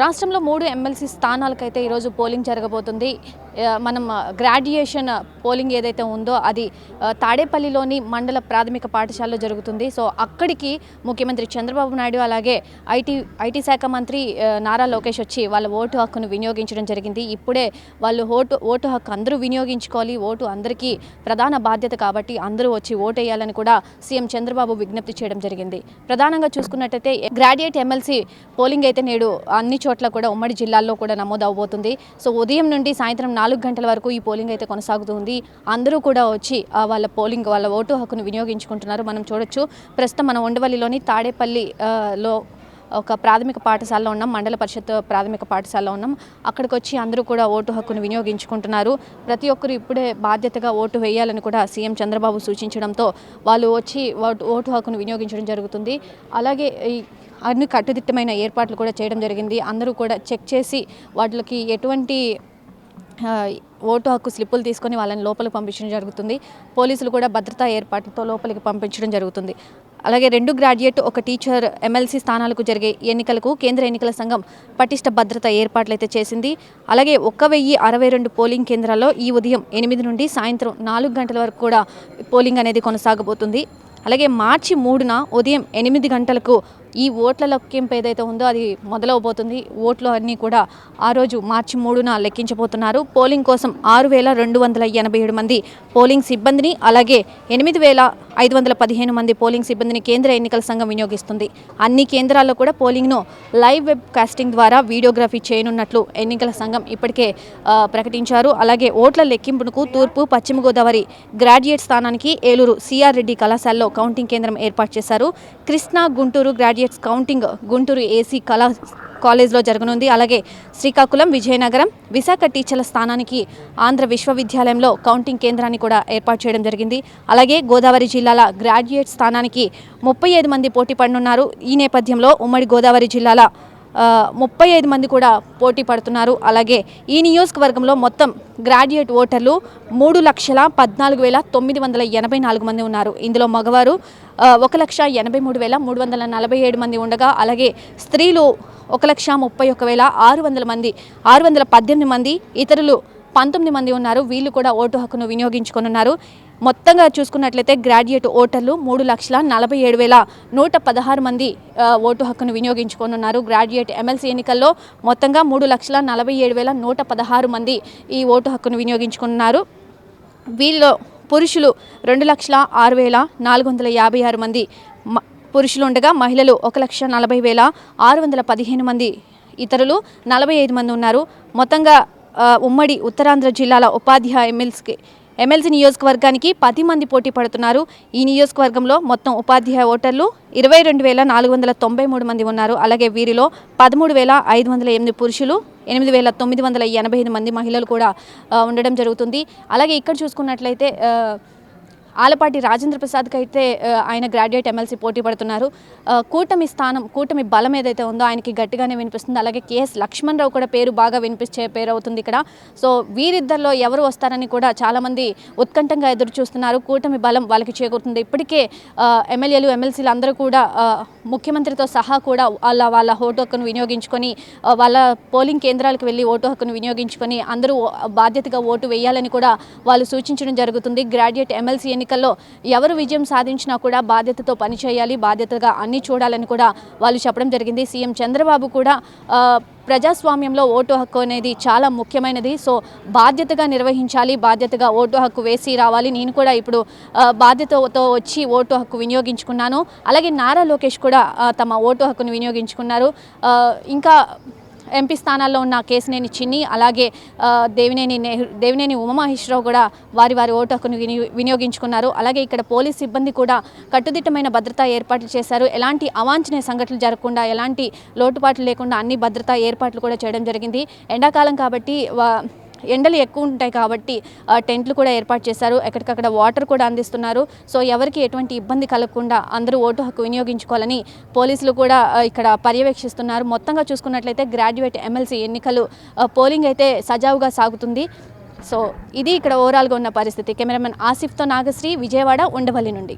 రాష్ట్రంలో మూడు ఎమ్మెల్సీ స్థానాలకైతే ఈరోజు పోలింగ్ జరగబోతుంది. మనం గ్రాడ్యుయేషన్ పోలింగ్ ఏదైతే ఉందో అది తాడేపల్లిలోని మండల ప్రాథమిక పాఠశాలలో జరుగుతుంది. సో అక్కడికి ముఖ్యమంత్రి చంద్రబాబు నాయుడు అలాగే ఐటీ ఐటీ శాఖ మంత్రి నారా లోకేష్ వచ్చి వాళ్ళ ఓటు హక్కును వినియోగించడం జరిగింది. ఇప్పుడే వాళ్ళు ఓటు ఓటు హక్కు అందరూ వినియోగించుకోవాలి. ఓటు అందరికీ ప్రధాన బాధ్యత కాబట్టి అందరూ వచ్చి ఓటు వేయాలని కూడా సీఎం చంద్రబాబు విజ్ఞప్తి చేయడం జరిగింది. ప్రధానంగా చూసుకున్నట్టయితే గ్రాడ్యుయేట్ ఎమ్మెల్సీ పోలింగ్ అయితే నేడు అన్ని చోట్ల కూడా ఉమ్మడి జిల్లాల్లో కూడా నమోదు అవబోతుంది సో ఉదయం నుండి సాయంత్రం నాలుగు గంటల వరకు ఈ పోలింగ్ అయితే కొనసాగుతుంది. అందరూ కూడా వచ్చి వాళ్ళ పోలింగ్ వాళ్ళ ఓటు హక్కును వినియోగించుకుంటున్నారు. మనం చూడొచ్చు. ప్రస్తుతం మన ఉండవల్లిలోని తాడేపల్లి లో ఒక ప్రాథమిక పాఠశాలలో ఉన్నాం. మండల పరిషత్ ప్రాథమిక పాఠశాలలో ఉన్నాం. అక్కడికి వచ్చి అందరూ కూడా ఓటు హక్కును వినియోగించుకుంటున్నారు. ప్రతి ఒక్కరు ఇప్పుడే బాధ్యతగా ఓటు వేయాలని కూడా సీఎం చంద్రబాబు సూచించడంతో వాళ్ళు వచ్చి ఓటు ఓటు హక్కును వినియోగించడం జరుగుతుంది. అలాగే ఈ అన్ని కట్టుదిట్టమైన ఏర్పాట్లు కూడా చేయడం జరిగింది. అందరూ కూడా చెక్ చేసి వాటికి ఎటువంటి ఓటు హక్కు స్లిప్పులు తీసుకొని వాళ్ళని లోపలికి పంపించడం జరుగుతుంది. పోలీసులు కూడా భద్రతా ఏర్పాట్లతో లోపలికి పంపించడం జరుగుతుంది. అలాగే రెండు గ్రాడ్యుయేట్ ఒక టీచర్ ఎమ్మెల్సీ స్థానాలకు జరిగే ఎన్నికలకు కేంద్ర ఎన్నికల సంఘం పటిష్ట భద్రత ఏర్పాట్లు అయితే చేసింది. అలాగే ఒక్క వెయ్యి అరవై రెండు పోలింగ్ కేంద్రాల్లో ఈ ఉదయం ఎనిమిది నుండి సాయంత్రం నాలుగు గంటల వరకు కూడా పోలింగ్ అనేది కొనసాగబోతుంది. అలాగే మార్చి మూడున ఉదయం ఎనిమిది గంటలకు ఈ ఓట్ల లెక్కింపు ఏదైతే ఉందో అది మొదలవబోతుంది. ఓట్లు అన్నీ కూడా ఆ రోజు మార్చి మూడున లెక్కించబోతున్నారు. పోలింగ్ కోసం ఆరు వేల రెండు వందల ఎనభై ఏడు మంది పోలింగ్ సిబ్బందిని అలాగే ఎనిమిది వేల ఐదు వందల పదిహేను మంది పోలింగ్ సిబ్బందిని కేంద్ర ఎన్నికల సంఘం వినియోగిస్తుంది. అన్ని కేంద్రాల్లో కూడా పోలింగ్ను లైవ్ వెబ్ కాస్టింగ్ ద్వారా వీడియోగ్రఫీ చేయనున్నట్లు ఎన్నికల సంఘం ఇప్పటికే ప్రకటించారు. అలాగే ఓట్ల లెక్కింపునకు తూర్పు పశ్చిమ గోదావరి గ్రాడ్యుయేట్ స్థానానికి ఏలూరు సిఆర్ రెడ్డి కళాశాలలో కౌంటింగ్ కేంద్రం ఏర్పాటు చేశారు. Krishna Guntur graduate graduates counting Guntur AC కళా కాలేజ్లో జరగనుంది. అలాగే శ్రీకాకుళం విజయనగరం విశాఖ టీచర్ల స్థానానికి ఆంధ్ర విశ్వవిద్యాలయంలో కౌంటింగ్ కేంద్రాన్ని కూడా ఏర్పాటు చేయడం జరిగింది. అలాగే గోదావరి జిల్లాల గ్రాడ్యుయేట్ స్థానానికి ముప్పై ఐదు మంది పోటీ పడనున్నారు. ఈ నేపథ్యంలో ఉమ్మడి గోదావరి జిల్లాల ముప్పై ఐదు మంది కూడా పోటీ పడుతున్నారు. అలాగే ఈ నియోజకవర్గంలో మొత్తం గ్రాడ్యుయేట్ ఓటర్లు మూడు లక్షల పద్నాలుగు వేల తొమ్మిది వందల ఎనభై నాలుగు మంది ఉన్నారు. ఇందులో మగవారు ఒక లక్ష ఎనభై మూడు వేల మూడు వందల నలభై ఏడు మంది ఉండగా అలాగే స్త్రీలు ఒక లక్ష ముప్పై ఒక వేల ఆరు వందల మంది ఆరు వందల పద్దెనిమిది మంది ఇతరులు పంతొమ్మిది మంది ఉన్నారు. వీళ్ళు కూడా ఓటు హక్కును వినియోగించుకొనున్నారు. మొత్తంగా చూసుకున్నట్లయితే గ్రాడ్యుయేట్ ఓటర్లు మూడు లక్షల నలభై ఏడు వేల నూట పదహారు మంది ఓటు హక్కును వినియోగించుకొనున్నారు. గ్రాడ్యుయేట్ ఎమ్మెల్సీ ఎన్నికల్లో మొత్తంగా మూడు లక్షల నలభై ఏడు వేల నూట పదహారు మంది ఈ ఓటు హక్కును వినియోగించుకున్నారు వీళ్ళు పురుషులు రెండు లక్షల ఆరు వేల నాలుగు వందల యాభై ఆరు మంది పురుషులు ఉండగా మహిళలు ఒక లక్ష నలభై వేల ఆరు వందల పదిహేను మంది ఇతరులు నలభై ఐదు మంది ఉన్నారు. మొత్తంగా ఉమ్మడి ఉత్తరాంధ్ర జిల్లాల ఉపాధ్యాయ ఎమ్మెల్సీకి ఎమ్మెల్సీ నియోజకవర్గానికి పది మంది పోటీ పడుతున్నారు. ఈ నియోజకవర్గంలో మొత్తం ఉపాధ్యాయ ఓటర్లు ఇరవై రెండు వేల నాలుగు వందల తొంభై మూడు మంది ఉన్నారు. అలాగే వీరిలో పదమూడు వేల ఐదు వందల ఎనిమిది పురుషులు ఎనిమిది వేల తొమ్మిది వందల ఎనభై ఐదు మంది మహిళలు కూడా ఉండడం జరుగుతుంది. అలాగే ఇక్కడ చూసుకున్నట్లయితే ఆలపాటి రాజేంద్ర ప్రసాద్కి అయితే ఆయన గ్రాడ్యుయేట్ ఎమ్మెల్సీ పోటీ పడుతున్నారు. కూటమి స్థానం కూటమి బలం ఏదైతే ఉందో ఆయనకి గట్టిగానే వినిపిస్తుంది. అలాగే కేఎస్ లక్ష్మణ్ రావు కూడా పేరు బాగా వినిపించే పేరు అవుతుంది ఇక్కడ. సో వీరిద్దరిలో ఎవరు వస్తారని కూడా చాలామంది ఉత్కంఠంగా ఎదురు చూస్తున్నారు కూటమి బలం వాళ్ళకి చేకూరుతుంది. ఇప్పటికే ఎమ్మెల్యేలు ఎమ్మెల్సీలు అందరూ కూడా ముఖ్యమంత్రితో సహా కూడా వాళ్ళ వాళ్ళ ఓటు హక్కును వినియోగించుకొని వాళ్ళ పోలింగ్ కేంద్రాలకు వెళ్ళి ఓటు హక్కును వినియోగించుకొని అందరూ బాధ్యతగా ఓటు వేయాలని కూడా వాళ్ళు సూచించడం జరుగుతుంది. గ్రాడ్యుయేట్ ఎమ్మెల్సీ ఎన్నికల్లో ఎవరు విజయం సాధించినా కూడా బాధ్యతతో పనిచేయాలి బాధ్యతగా అన్ని చూడాలని కూడా వాళ్ళు చెప్పడం జరిగింది. సీఎం చంద్రబాబు కూడా ప్రజాస్వామ్యంలో ఓటు హక్కు అనేది చాలా ముఖ్యమైనది. సో బాధ్యతగా నిర్వహించాలి బాధ్యతగా ఓటు హక్కు వేసి రావాలి. నేను కూడా ఇప్పుడు బాధ్యతతో వచ్చి ఓటు హక్కు వినియోగించుకున్నాను. అలాగే నారా లోకేష్ కూడా తమ ఓటు హక్కును వినియోగించుకున్నారు. ఇంకా ఎంపీ స్థానాల్లో ఉన్న కేసినేని చిన్ని అలాగే దేవినేని నెహ్రూ దేవినేని ఉమామహేశ్వరరావు కూడా వారి వారి ఓటు హక్కును వినియో- వినియోగించుకున్నారు. అలాగే ఇక్కడ పోలీస్ సిబ్బంది కూడా కట్టుదిట్టమైన భద్రతా ఏర్పాట్లు చేశారు. ఎలాంటి అవాంఛనీయ సంఘటనలు జరగకుండా ఎలాంటి లోటుపాట్లు లేకుండా అన్ని భద్రతా ఏర్పాట్లు కూడా చేయడం జరిగింది. ఎండాకాలం కాబట్టి వా- ఎండలు ఎక్కువ ఉంటాయి కాబట్టి టెంట్లు కూడా ఏర్పాటు చేశారు. ఎక్కడికక్కడ వాటర్ కూడా అందిస్తున్నారు. సో ఎవరికి ఎటువంటి ఇబ్బంది కలగకుండా అందరూ ఓటు హక్కు వినియోగించుకోవాలని పోలీసులు కూడా ఇక్కడ పర్యవేక్షిస్తున్నారు. మొత్తంగా చూసుకున్నట్లయితే గ్రాడ్యుయేట్ ఎమ్మెల్సీ ఎన్నికలు పోలింగ్ అయితే సజావుగా సాగుతుంది. సో ఇది ఇక్కడ ఓవరాల్గా ఉన్న పరిస్థితి. కెమెరామెన్ ఆసిఫ్తో నాగశ్రీ విజయవాడ ఉండవల్లి నుండి.